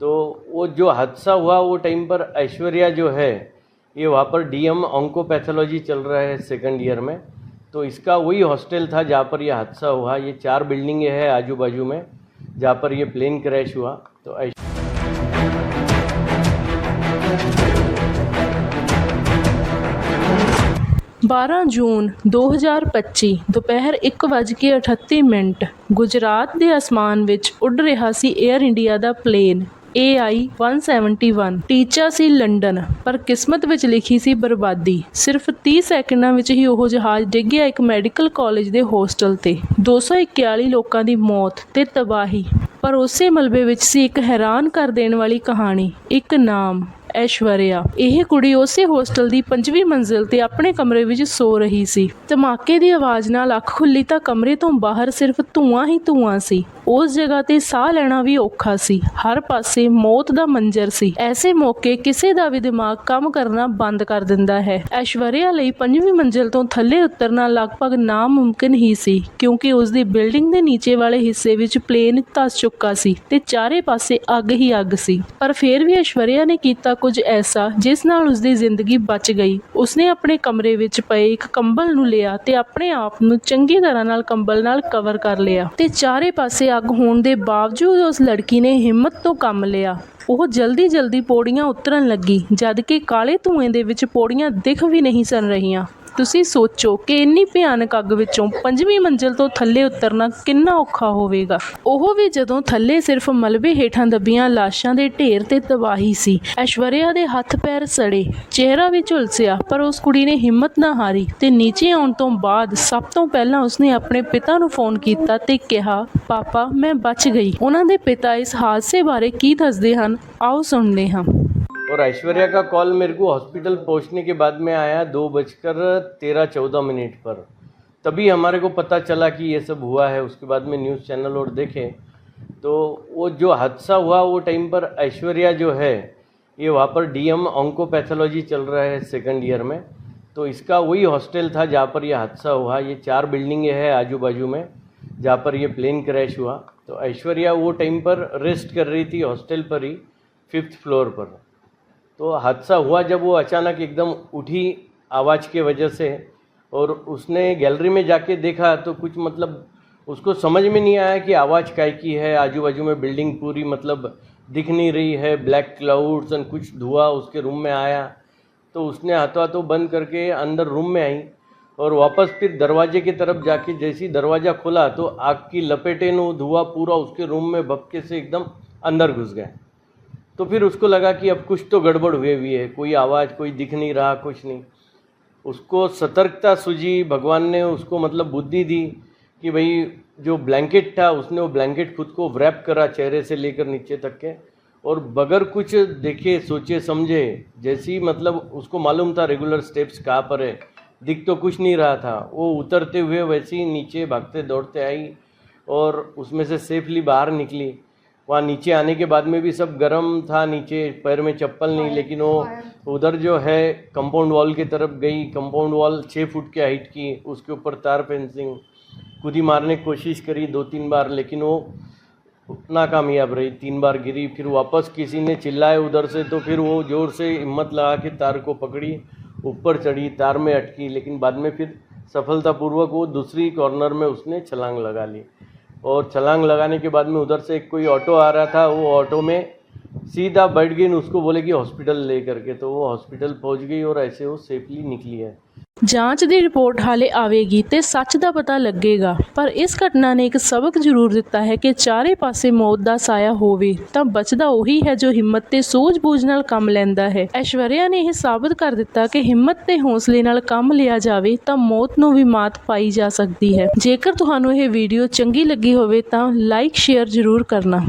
तो वो जो हादसा हुआ वो टाइम पर ऐश्वर्या जो है, ये वहाँ पर डीएम ऑन्कोपैथोलॉजी चल रहा है सेकंड ईयर में। तो इसका वही हॉस्टल था जहाँ पर यह हादसा हुआ। ये चार बिल्डिंग हैं आजू बाजू में, जहाँ पर यह प्लेन क्रैश हुआ। तो ऐश पच्ची दोपहर 2025 बज के अठत्ती मिनट, गुजरात के आसमान उड रहा सी एयर इंडिया का प्लेन AI 171 ਟੀਚਾ ਸੀ ਲੰਡਨ, ਪਰ ਕਿਸਮਤ ਵਿੱਚ ਲਿਖੀ ਸੀ ਬਰਬਾਦੀ। ਸਿਰਫ 30 ਸੈਕਿੰਡਾਂ ਵਿੱਚ ਹੀ ਉਹ ਜਹਾਜ਼ ਡਿੱਗਿਆ ਇੱਕ ਮੈਡੀਕਲ ਕਾਲਜ ਦੇ ਹੋਸਟਲ ਤੇ। 241 ਲੋਕਾਂ ਦੀ ਮੌਤ ਤੇ ਤਬਾਹੀ। ਪਰ ਉਸੇ ਮਲਬੇ ਵਿੱਚ ਸੀ ਇੱਕ ਹੈਰਾਨ ਕਰ ਦੇਣ ਵਾਲੀ ਕਹਾਣੀ। ਇੱਕ ਨਾਮ। ਐਸ਼ਵਰਿਆ। ਇਹ ਕੁੜੀ ਉਸੇ ਹੋਸਟਲ ਦੀ ਪੰਜਵੀਂ ਮੰਜ਼ਿਲ ਤੇ ਆਪਣੇ ਕਮਰੇ ਵਿੱਚ ਸੋ ਰਹੀ ਸੀ। ਧਮਾਕੇ ਦੀ ਆਵਾਜ਼ ਨਾਲ ਅੱਖ ਖੁੱਲੀ ਤਾਂ ਕਮਰੇ ਤੋਂ ਬਾਹਰ ਸਿਰਫ ਧੂਆਂ ਹੀ ਧੂਆਂ ਸੀ। ਉਸ ਜਗ੍ਹਾ ਤੇ ਸਾਹ ਲੈਣਾ ਵੀ ਔਖਾ ਸੀ। ਹਰ ਪਾਸੇ ਮੌਤ ਦਾ ਮੰਜ਼ਰ ਸੀ। ਐਸੇ ਮੌਕੇ ਕਿਸੇ ਦਾ ਵੀ ਦਿਮਾਗ ਕੰਮ ਕਰਨਾ ਬੰਦ ਕਰ ਦਿੰਦਾ ਹੈ। ਐਸ਼ਵਰਿਆ ਲਈ ਪੰਜਵੀਂ ਮੰਜ਼ਿਲ ਤੋਂ ਥੱਲੇ ਉਤਰਨਾ ਲਗਭਗ ਨਾਮੁਮਕਿਨ ਹੀ ਸੀ, ਕਿਉਂਕਿ ਉਸ ਦੀ ਬਿਲਡਿੰਗ ਦੇ ਨੀਚੇ ਵਾਲੇ ਹਿੱਸੇ ਵਿੱਚ ਪਲੇਨ ਧਸ ਚੁੱਕਾ ਸੀ ਤੇ ਚਾਰੇ ਪਾਸੇ ਅੱਗ ਹੀ ਅੱਗ ਸੀ। ਪਰ ਫਿਰ ਵੀ ਐਸ਼ਵਰਿਆ ਨੇ ਕੀਤਾ ਕੁਝ ਐਸਾ ਜਿਸ ਨਾਲ ਉਸ ਦੀ ਜ਼ਿੰਦਗੀ ਬਚ ਗਈ। ਉਸਨੇ ਆਪਣੇ ਕਮਰੇ ਵਿੱਚ ਪਏ ਇੱਕ ਕੰਬਲ ਨੂੰ ਲਿਆ ਤੇ ਆਪਣੇ ਆਪ ਨੂੰ ਚੰਗੀ ਤਰ੍ਹਾਂ ਨਾਲ ਕੰਬਲ ਨਾਲ ਕਵਰ ਕਰ ਲਿਆ ਤੇ ਚਾਰੇ ਪਾਸੇ ਅੱਗ ਹੋਣ ਦੇ ਬਾਵਜੂਦ ਉਸ ਲੜਕੀ ਨੇ ਹਿੰਮਤ ਤੋਂ ਕੰਮ ਲਿਆ। ਉਹ ਜਲਦੀ ਜਲਦੀ ਪੌੜੀਆਂ ਉਤਰਨ ਲੱਗੀ ਜਦ ਕਿ ਕਾਲੇ ਧੂਏ ਦੇ ਵਿੱਚ ਪੌੜੀਆਂ ਦਿਖ ਵੀ ਨਹੀਂ ਸਨ ਰਹੀਆਂ। ਤੁਸੀਂ ਸੋਚੋ ਕਿ ਇੰਨੀ ਭਿਆਨਕ ਅੱਗ ਵਿੱਚੋਂ ਪੰਜਵੀਂ ਮੰਜ਼ਿਲ ਤੋਂ ਥੱਲੇ ਉਤਰਨਾ ਕਿੰਨਾ ਔਖਾ ਹੋਵੇਗਾ। ਉਹ ਵੀ ਜਦੋਂ ਥੱਲੇ ਸਿਰਫ ਮਲਬੇ ਹੇਠਾਂ ਦੱਬੀਆਂ ਲਾਸ਼ਾਂ ਦੇ ਢੇਰ ਤੇ ਤਬਾਹੀ ਸੀ। ਐਸ਼ਵਰਿਆ ਦੇ ਹੱਥ ਪੈਰ ਸੜੇ, ਚਿਹਰਾ ਵੀ ਝੁਲਸਿਆ, ਪਰ ਉਸ ਕੁੜੀ ਨੇ ਹਿੰਮਤ ਨਾ ਹਾਰੀ ਤੇ ਨੀਚੇ ਆਉਣ ਤੋਂ ਬਾਅਦ ਸਭ ਤੋਂ ਪਹਿਲਾਂ ਉਸਨੇ ਆਪਣੇ ਪਿਤਾ ਨੂੰ ਫੋਨ ਕੀਤਾ ਤੇ ਕਿਹਾ, ਪਾਪਾ, ਮੈਂ ਬਚ ਗਈ। ਉਹਨਾਂ ਦੇ ਪਿਤਾ ਇਸ ਹਾਦਸੇ ਬਾਰੇ ਕੀ ਦੱਸਦੇ ਹਨ, ਆਓ ਸੁਣਦੇ ਹਾਂ। और ऐश्वर्या का कॉल मेरे को हॉस्पिटल पहुँचने के बाद में आया दो बजकर तेरह चौदह मिनट पर। तभी हमारे को पता चला कि ये सब हुआ है, उसके बाद में न्यूज़ चैनल और देखे। तो वो जो हादसा हुआ वो टाइम पर ऐश्वर्या जो है, ये वहाँ पर डीएम ऑन्कोपैथोलॉजी चल रहा है सेकंड ईयर में। तो इसका वही हॉस्टल था जहाँ पर यह हादसा हुआ। ये चार बिल्डिंगें हैं आजू बाजू में, जहाँ पर ये प्लेन क्रैश हुआ। तो ऐश्वर्या वो टाइम पर रेस्ट कर रही थी हॉस्टल पर ही फिफ्थ फ्लोर पर। तो हादसा हुआ जब वो अचानक एकदम उठी आवाज़ के वजह से और उसने गैलरी में जाके देखा तो कुछ मतलब उसको समझ में नहीं आया कि आवाज़ काय की है। आजू बाजू में बिल्डिंग पूरी मतलब दिख नहीं रही है। ब्लैक क्लाउड्स एंड कुछ धुआँ उसके रूम में आया। तो उसने हाथों हाथों बंद करके अंदर रूम में आई और वापस फिर दरवाजे की तरफ़ जाके जैसे ही दरवाज़ा खोला तो आग की लपेटें नो धुआँ पूरा उसके रूम में भपके से एकदम अंदर घुस गए। तो फिर उसको लगा कि अब कुछ तो गड़बड़ हुए हुई है, कोई आवाज़, कोई दिख नहीं रहा, कुछ नहीं। उसको सतर्कता सूझी, भगवान ने उसको मतलब बुद्धि दी कि भाई जो ब्लैंकेट था, उसने वो ब्लैंकेट खुद को व्रैप करा चेहरे से लेकर नीचे तक के और बगैर कुछ देखे, सोचे, समझे, जैसी मतलब उसको मालूम था रेगुलर स्टेप्स कहाँ पर है, दिख तो कुछ नहीं रहा था। वो उतरते हुए वैसे ही नीचे भागते, दौड़ते आई और उसमें से सेफली बाहर निकली। वहाँ नीचे आने के बाद में भी सब गर्म था नीचे पैर में चप्पल नहीं लेकिन वो उधर जो है कंपाउंड वॉल की तरफ़ गई। कंपाउंड वॉल छः फुट के हाइट की उसके ऊपर तार फेंसिंग कूदी मारने की कोशिश करी दो तीन बार लेकिन वो नाकामयाब रही। तीन बार गिरी फिर वापस किसी ने चिल्लाए उधर से तो फिर वो ज़ोर से हिम्मत लगा के तार को पकड़ी ऊपर चढ़ी तार में अटकी लेकिन बाद में फिर सफलतापूर्वक वो दूसरी कॉर्नर में उसने छलांग लगा ली। और छलांग लगाने के बाद में उधर से एक कोई ऑटो आ रहा था, वो ऑटो में सीधा बैठ गई उसको बोले कि हॉस्पिटल ले करके तो वो हॉस्पिटल पहुँच गई और ऐसे वो सेफली निकली है। ਜਾਂਚ ਦੀ ਰਿਪੋਰਟ ਹਾਲੇ ਆਵੇਗੀ ਤੇ ਸੱਚ ਦਾ ਪਤਾ ਲੱਗੇਗਾ। ਪਰ ਇਸ ਘਟਨਾ ਨੇ ਇੱਕ ਸਬਕ ਜ਼ਰੂਰ ਦਿੱਤਾ ਹੈ ਕਿ ਚਾਰੇ ਪਾਸੇ ਮੌਤ ਦਾ ਸਾਇਆ ਹੋਵੇ, ਤਾਂ ਬਚਦਾ ਉਹੀ ਹੈ ਜੋ ਹਿੰਮਤ ਤੇ ਸੂਝ-ਬੂਝ ਨਾਲ ਕੰਮ ਲੈਂਦਾ ਹੈ। ਐਸ਼ਵਰਿਆ ਨੇ ਇਹ ਸਾਬਤ ਕਰ ਦਿੱਤਾ ਕਿ ਹਿੰਮਤ ਤੇ ਹੌਸਲੇ ਨਾਲ ਕੰਮ ਲਿਆ ਜਾਵੇ, ਤਾਂ ਮੌਤ ਨੂੰ ਵੀ ਮਾਤ ਪਾਈ ਜਾ ਸਕਦੀ ਹੈ। ਜੇਕਰ ਤੁਹਾਨੂੰ ਇਹ ਵੀਡੀਓ ਚੰਗੀ ਲੱਗੀ ਹੋਵੇ, ਤਾਂ ਲਾਈਕ, ਸ਼ੇਅਰ ਜ਼ਰੂਰ ਕਰਨਾ।